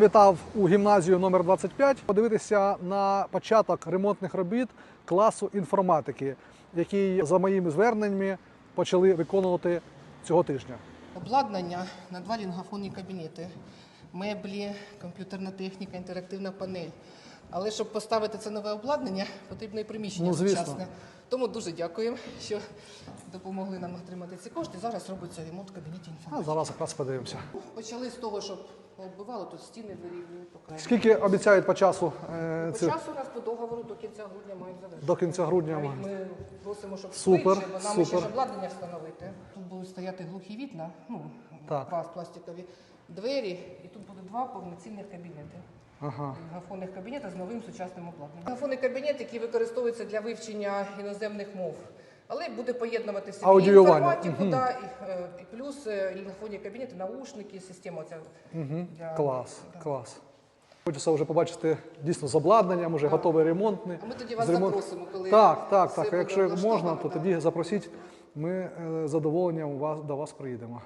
Вітав у гімназію номер 25 подивитися на початок ремонтних робіт класу інформатики, який за моїми зверненнями почали виконувати цього тижня. Обладнання на два лінгофонні кабінети, меблі, комп'ютерна техніка, інтерактивна панель. Але щоб поставити це нове обладнання, потрібно і приміщення Ну, сучасне. Тому дуже дякуємо, що допомогли нам отримати ці кошти. Зараз робиться ремонт в кабінеті А зараз якраз подивимося. Почали з того, щоб оббивало тут стіни вирівнювали покраще. Скільки обіцяють по часу е, По це часу у нас по договору до кінця грудня мають завершити. до кінця грудня? Навіть ми просимо, щоб Супер, швидше, бо нам ще супер. ж обладнання встановити. Тут будуть стояти глухі вікна, ну, Так. пласт- пластикові двері, і тут буде два повноцінних кабінети. Ага. Графонних кабінетів з новим сучасним обладнанням. Графонний кабінет, який використовується для вивчення іноземних мов. Але буде поєднувати в собі Аудіювання. інформатику, да, і, е, і плюс е, лінгофонні кабінети, наушники, система оця для... Клас, да. клас. Хочеться вже побачити дійсно з обладнанням, вже готовий ремонтний. А ми тоді вас ремонт- запросимо, коли Так, так, так. Якщо можна, то тоді запросіть. Ми е, з задоволенням до вас приїдемо.